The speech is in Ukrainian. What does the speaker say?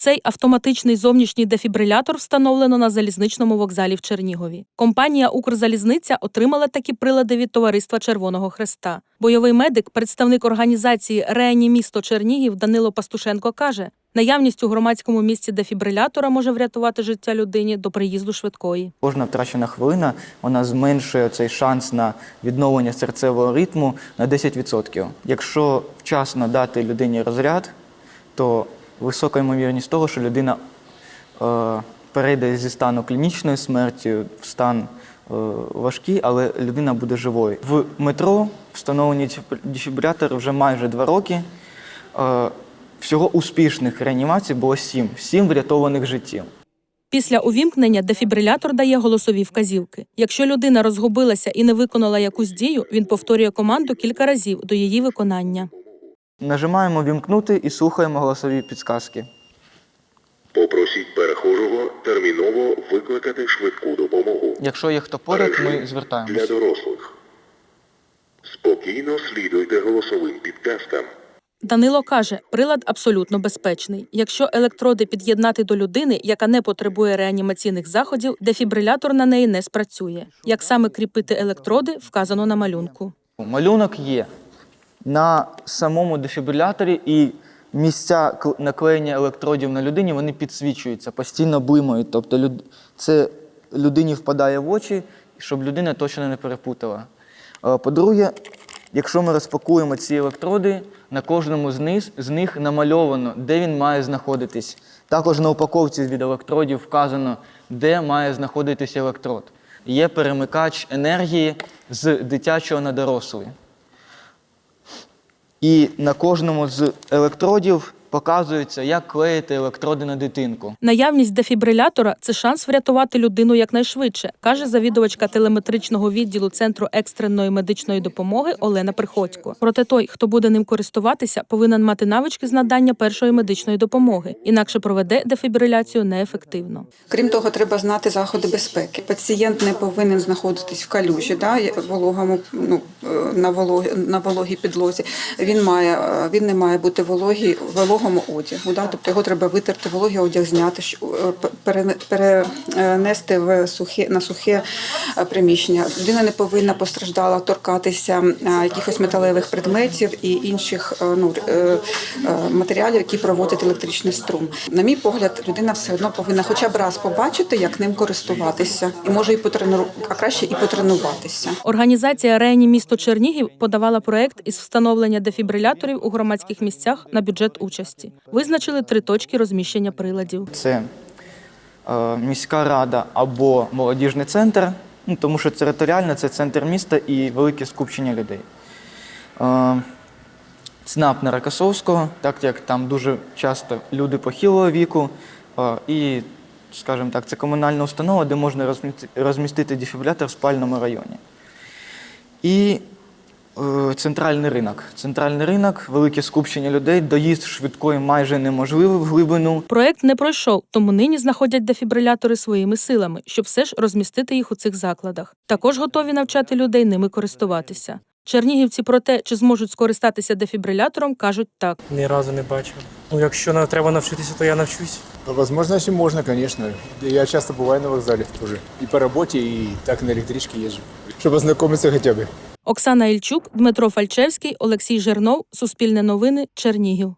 Цей автоматичний зовнішній дефібрилятор встановлено на залізничному вокзалі в Чернігові. Компанія Укрзалізниця отримала такі прилади від Товариства Червоного Хреста. Бойовий медик, представник організації Реанімісто Чернігів Данило Пастушенко каже: наявність у громадському місці дефібрилятора може врятувати життя людині до приїзду швидкої. Кожна втрачена хвилина вона зменшує цей шанс на відновлення серцевого ритму на 10%. Якщо вчасно дати людині розряд, то висока ймовірність того, що людина е, перейде зі стану клінічної смерті в стан е, важкий, але людина буде живою. В метро встановлені дефіб- дефібрилятори вже майже два роки. Е, всього успішних реанімацій було сім, сім врятованих життів. Після увімкнення дефібрилятор дає голосові вказівки. Якщо людина розгубилася і не виконала якусь дію, він повторює команду кілька разів до її виконання. Нажимаємо вімкнути і слухаємо голосові підсказки. Попросіть перехожого терміново викликати швидку допомогу. Якщо є хто поряд, ми Режим для дорослих. Спокійно слідуйте голосовим підказкам. Данило каже, прилад абсолютно безпечний. Якщо електроди під'єднати до людини, яка не потребує реанімаційних заходів, дефібрилятор на неї не спрацює. Як саме кріпити електроди, вказано на малюнку. Малюнок є на самому дефібриляторі і місця кл- наклеєння електродів на людині вони підсвічуються, постійно блимають. Тобто люд... це людині впадає в очі, щоб людина точно не перепутала. Е, По-друге, якщо ми розпакуємо ці електроди, на кожному з них, з них намальовано, де він має знаходитись. Також на упаковці від електродів вказано, де має знаходитись електрод. Є перемикач енергії з дитячого на дорослий. І на кожному з електродів показується, як клеїти електроди на дитинку. Наявність дефібрилятора це шанс врятувати людину якнайшвидше, каже завідувачка телеметричного відділу центру екстреної медичної допомоги Олена Приходько. Проте той, хто буде ним користуватися, повинен мати навички з надання першої медичної допомоги, інакше проведе дефібриляцію неефективно. Крім того, треба знати заходи безпеки. Пацієнт не повинен знаходитись в калюжі, да, вологому, ну, е, на, вологі, на вологій підлозі. Він, має, е, він не має бути вологій, вологому одягу. Да, тобто його треба витерти, вологий одяг зняти, е, перенести в сухе, на сухе е, приміщення. Людина не повинна постраждала торкатися е, якихось металевих предметів і інших ну, матеріалів, які проводять електричний струм. На мій погляд, людина все одно повинна хоча б раз побачити, як ним користуватися, і може і потрену... а краще і потренуватися. Організація Реанімісто Чернігів подавала проект із встановлення дефібриляторів у громадських місцях на бюджет участі. Визначили три точки розміщення приладів. Це е, міська рада або молодіжний центр, ну, тому що територіально це центр міста і велике скупчення людей. Е, ЦНАП на Рокосовського, так як там дуже часто люди похилого віку, е, і, скажімо так, це комунальна установа, де можна розмістити, дефібрилятор в спальному районі. І центральний ринок. Центральний ринок, велике скупчення людей, доїзд швидкої майже неможливий в глибину. Проект не пройшов, тому нині знаходять дефібрилятори своїми силами, щоб все ж розмістити їх у цих закладах. Також готові навчати людей ними користуватися. Чернігівці про те, чи зможуть скористатися дефібрилятором, кажуть так. Ні разу не бачив. Ну, якщо нам треба навчитися, то я навчусь. По возможности можно, конечно. Я часто бываю на вокзале тоже. И по работе, и так на электричке езжу. Чтобы ознакомиться хотя бы. Оксана Ільчук, Дмитро Фальчевський, Олексій Жернов, Суспільне новини, Чернігів.